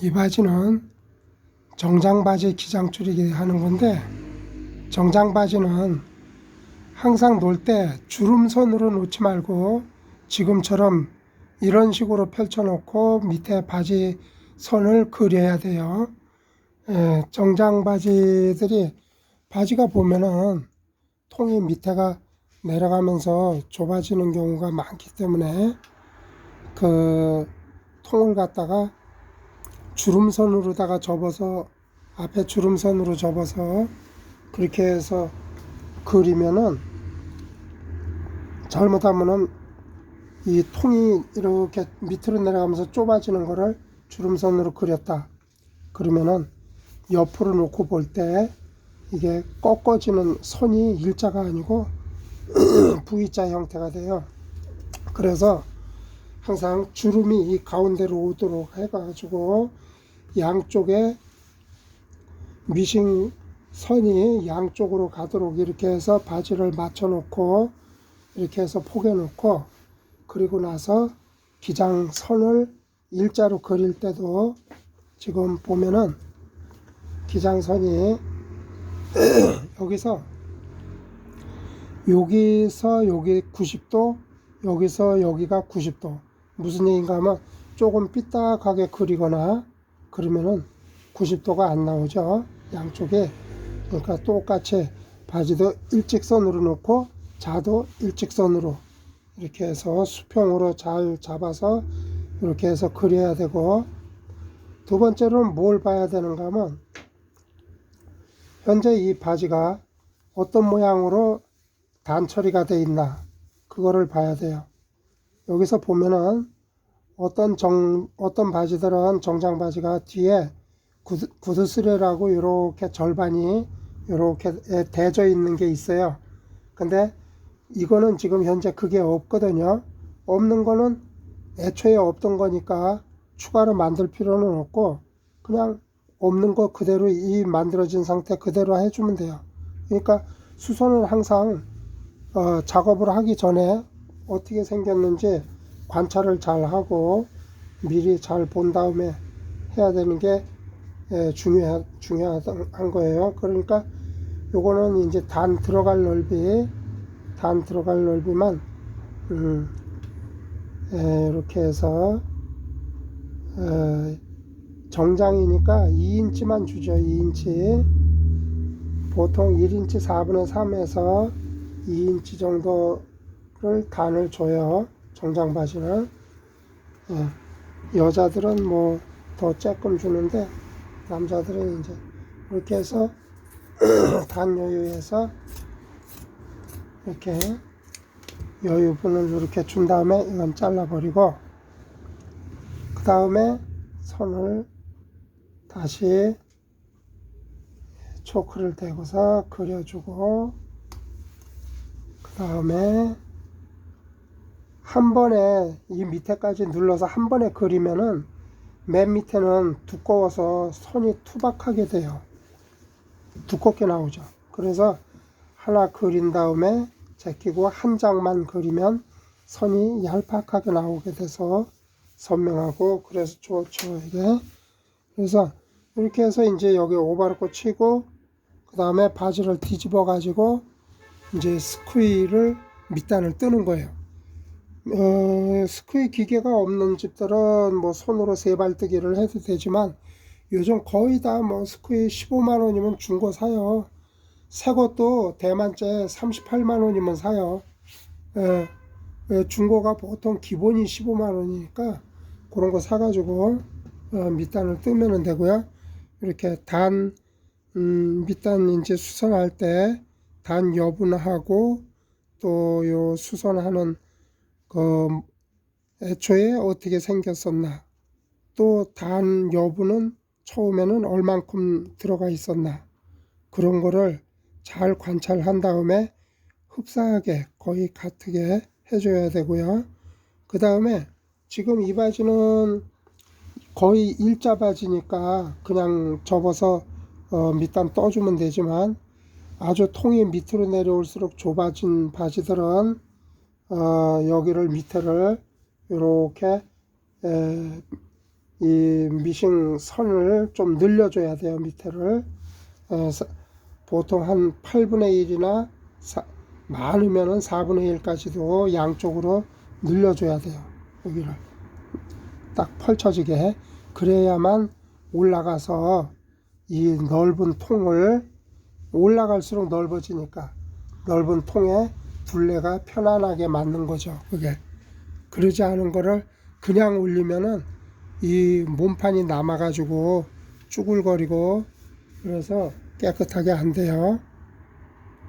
이 바지는 정장 바지 기장 줄이기 하는 건데 정장 바지는 항상 놀 때 주름선으로 놓지 말고 지금처럼 이런 식으로 펼쳐놓고 밑에 바지 선을 그려야 돼요. 예, 정장 바지들이 바지가 보면은 통이 밑에가 내려가면서 좁아지는 경우가 많기 때문에 그 통을 갖다가 주름선으로다가 접어서 앞에 주름선으로 접어서 그렇게 해서 그리면은 잘못하면은 이 통이 이렇게 밑으로 내려가면서 좁아지는 거를 주름선으로 그렸다 그러면은 옆으로 놓고 볼 때 이게 꺾어지는 선이 일자가 아니고 V자 형태가 돼요. 그래서 항상 주름이 이 가운데로 오도록 해가지고 양쪽에 미싱 선이 양쪽으로 가도록 이렇게 해서 바지를 맞춰 놓고 이렇게 해서 포개 놓고 그리고 나서 기장 선을 일자로 그릴 때도 지금 보면은 기장선이 여기서 여기서 여기 90도 여기서 여기가 90도. 무슨 얘기인가 하면 조금 삐딱하게 그리거나 그러면은 90도가 안 나오죠 양쪽에 그러니까 똑같이 바지도 일직선으로 놓고 자도 일직선으로 이렇게 해서 수평으로 잘 잡아서 이렇게 해서 그려야 되고 두 번째로는 뭘 봐야 되는가 하면 현재 이 바지가 어떤 모양으로 단 처리가 돼 있나 그거를 봐야 돼요. 여기서 보면은 어떤 정 어떤 바지들은 정장 바지가 뒤에 구두, 구두스레라고 이렇게 절반이 이렇게 대져 있는 게 있어요. 근데 이거는 지금 현재 그게 없거든요. 없는 거는 애초에 없던 거니까 추가로 만들 필요는 없고 그냥 없는 거 그대로 이 만들어진 상태 그대로 해주면 돼요. 그러니까 수선은 항상 어, 작업을 하기 전에 어떻게 생겼는지 관찰을 잘 하고 미리 잘 본 다음에 해야 되는 게 예, 중요하, 중요한 거예요. 그러니까 요거는 이제 단 들어갈 넓이, 단 들어갈 넓이만, 음, 예, 이렇게 해서, 어, 정장이니까 2인치만 주죠. 2인치. 보통 1인치 4분의 3에서 2인치 정도를 단을 줘요. 정장 바지는. 예. 여자들은 뭐 더 조금 주는데 남자들은 이제 이렇게 해서 단 여유에서 이렇게 여유분을 이렇게 준 다음에 이건 잘라버리고 그 다음에 선을 다시 초크를 대고서 그려주고 그 다음에 한 번에 이 밑에까지 눌러서 한 번에 그리면은 맨 밑에는 두꺼워서 선이 투박하게 돼요. 두껍게 나오죠. 그래서 하나 그린 다음에 제끼고 한 장만 그리면 선이 얄팍하게 나오게 돼서 선명하고 그래서 좋죠 이게 그래서 이렇게 해서 이제 여기 오바르코 치고 그 다음에 바지를 뒤집어 가지고 이제 스쿠이를 밑단을 뜨는 거예요 어, 스쿠이 기계가 없는 집들은 뭐 손으로 세발뜨기를 해도 되지만 요즘 거의 다 뭐 스쿠이 15만 원이면 중고 사요 새 것도 대만째 38만 원이면 사요 예, 예, 중고가 보통 기본이 15만 원이니까 그런 거 사가지고 어, 밑단을 뜨면 되고요. 이렇게 단 음, 밑단 이제 수선할 때 단 여분하고 또 요 수선하는 그 애초에 어떻게 생겼었나 또 단 여분은 처음에는 얼만큼 들어가 있었나 그런 거를 잘 관찰한 다음에 흡사하게 거의 같게 해줘야 되고요. 그 다음에 지금 이 바지는 거의 일자 바지니까 그냥 접어서 어, 밑단 떠주면 되지만 아주 통이 밑으로 내려올수록 좁아진 바지들은 어, 여기를 밑에를 이렇게 에, 이 미싱 선을 좀 늘려줘야 돼요 밑에를. 에, 사- 보통 한 8분의 1이나 많으면은 4분의 1까지도 양쪽으로 늘려줘야 돼요 여기를. 딱 펼쳐지게 그래야만 올라가서 이 넓은 통을 올라갈수록 넓어지니까 넓은 통에 둘레가 편안하게 맞는 거죠 그게 그러지 않은 거를 그냥 올리면은 이 몸판이 남아가지고 쭈글거리고 그래서 깨끗하게 안 돼요.